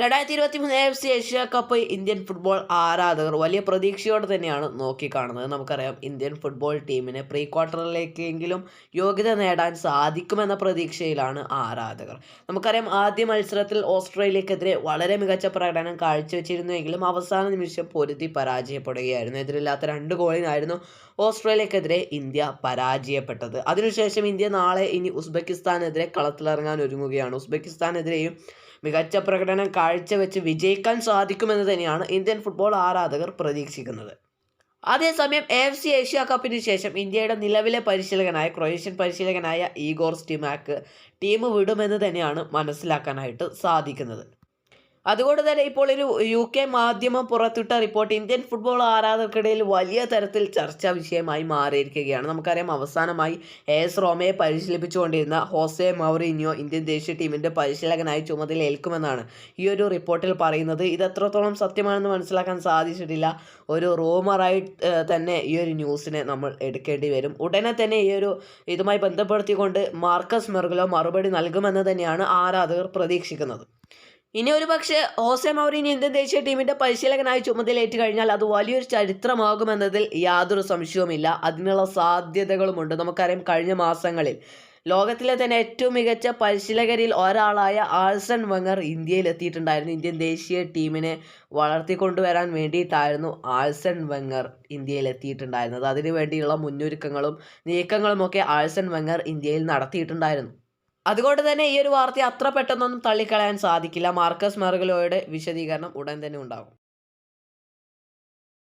രണ്ടായിരത്തി ഇരുപത്തി മൂന്ന് F C Asia cup Indian football ആരാധകർ വലിയ പ്രതീക്ഷയോടെ തന്നെയാണ് നോക്കിക്കാണുന്നത്. നമുക്കറിയാം ഇന്ത്യൻ ഫുട്ബോൾ ടീമിനെ പ്രീ ക്വാർട്ടറിലേക്കെങ്കിലും യോഗ്യത നേടാൻ സാധിക്കുമെന്ന പ്രതീക്ഷയിലാണ് ആരാധകർ. നമുക്കറിയാം ആദ്യ മത്സരത്തിൽ ഓസ്ട്രേലിയക്കെതിരെ വളരെ മികച്ച പ്രകടനം കാഴ്ചവെച്ചിരുന്നുവെങ്കിലും അവസാന നിമിഷം പൊരുതി പരാജയപ്പെടുകയായിരുന്നു. എതിരില്ലാത്ത രണ്ട് ഗോളിനായിരുന്നു ഓസ്ട്രേലിയക്കെതിരെ ഇന്ത്യ പരാജയപ്പെട്ടത്. അതിനുശേഷം ഇന്ത്യ നാളെ ഇനി ഉസ്ബെക്കിസ്ഥാനെതിരെ കളത്തിലിറങ്ങാൻ ഒരുങ്ങുകയാണ്. ഉസ്ബെക്കിസ്ഥാനെതിരെയും മികച്ച പ്രകടനം കാഴ്ചവെച്ച് വിജയിക്കാൻ സാധിക്കുമെന്ന് തന്നെയാണ് ഇന്ത്യൻ ഫുട്ബോൾ ആരാധകർ പ്രതീക്ഷിക്കുന്നത്. അതേസമയം എഫ് സി ഏഷ്യ കപ്പിന് ശേഷം ഇന്ത്യയുടെ നിലവിലെ പരിശീലകനായ ക്രൊയേഷ്യൻ പരിശീലകനായ ഈഗോർ സ്റ്റിമാക്ക് ടീം വിടുമെന്ന് തന്നെയാണ് മനസ്സിലാക്കാനായിട്ട് സാധിക്കുന്നത്. അതുകൊണ്ട് തന്നെ ഇപ്പോൾ ഒരു യു കെ മാധ്യമം പുറത്തുവിട്ട റിപ്പോർട്ട് ഇന്ത്യൻ ഫുട്ബോൾ ആരാധകർക്കിടയിൽ വലിയ തരത്തിൽ ചർച്ചാ വിഷയമായി മാറിയിരിക്കുകയാണ്. നമുക്കറിയാം അവസാനമായി എസ് റോമയെ പരിശീലിപ്പിച്ചുകൊണ്ടിരുന്ന ഹോസെ മൗറിനിയോ ഇന്ത്യൻ ദേശീയ ടീമിന്റെ പരിശീലകനായി ചുമതല ഏൽക്കുമെന്നാണ് ഈ ഒരു റിപ്പോർട്ടിൽ പറയുന്നത്. ഇത് എത്രത്തോളം സത്യമാണെന്ന് മനസ്സിലാക്കാൻ സാധിച്ചിട്ടില്ല. ഒരു റൂമറായി തന്നെ ഈ ഒരു ന്യൂസിനെ നമ്മൾ എടുക്കേണ്ടി വരും. ഉടനെ തന്നെ ഈ ഒരു ഇതുമായി ബന്ധപ്പെടുത്തിക്കൊണ്ട് മാർക്കസ് മെർഗലോ മറുപടി നൽകുമെന്ന് തന്നെയാണ് ആരാധകർ പ്രതീക്ഷിക്കുന്നത്. ഇനി ഒരു പക്ഷേ ഹോസെ മൗറിനി ഇന്ത്യൻ ദേശീയ ടീമിന്റെ പരിശീലകനായി ചുമതലയേറ്റ് കഴിഞ്ഞാൽ അത് വലിയൊരു ചരിത്രമാകുമെന്നതിൽ യാതൊരു സംശയവുമില്ല. അതിനുള്ള സാധ്യതകളുമുണ്ട്. നമുക്കറിയാം കഴിഞ്ഞ മാസങ്ങളിൽ ലോകത്തിലെ തന്നെ ഏറ്റവും മികച്ച പരിശീലകരിൽ ഒരാളായ ആൾസൺ വങ്ങർ ഇന്ത്യയിൽ എത്തിയിട്ടുണ്ടായിരുന്നു ഇന്ത്യൻ ദേശീയ ടീമിനെ വളർത്തിക്കൊണ്ടുവരാൻ വേണ്ടിയിട്ടായിരുന്നു ആൾസൺ വെങ്ങർ ഇന്ത്യയിൽ എത്തിയിട്ടുണ്ടായിരുന്നത് അതിനു വേണ്ടിയുള്ള മുന്നൊരുക്കങ്ങളും നീക്കങ്ങളുമൊക്കെ ആൾസൺ വെങ്ങർ ഇന്ത്യയിൽ നടത്തിയിട്ടുണ്ടായിരുന്നു. അതുകൊണ്ട് തന്നെ ഈ ഒരു വാർത്തയെ അത്ര പെട്ടെന്നൊന്നും തള്ളിക്കളയാൻ സാധിക്കില്ല. മാർക്കസ് മെർഗലോയുടെ വിശദീകരണം ഉടൻ തന്നെ ഉണ്ടാകും.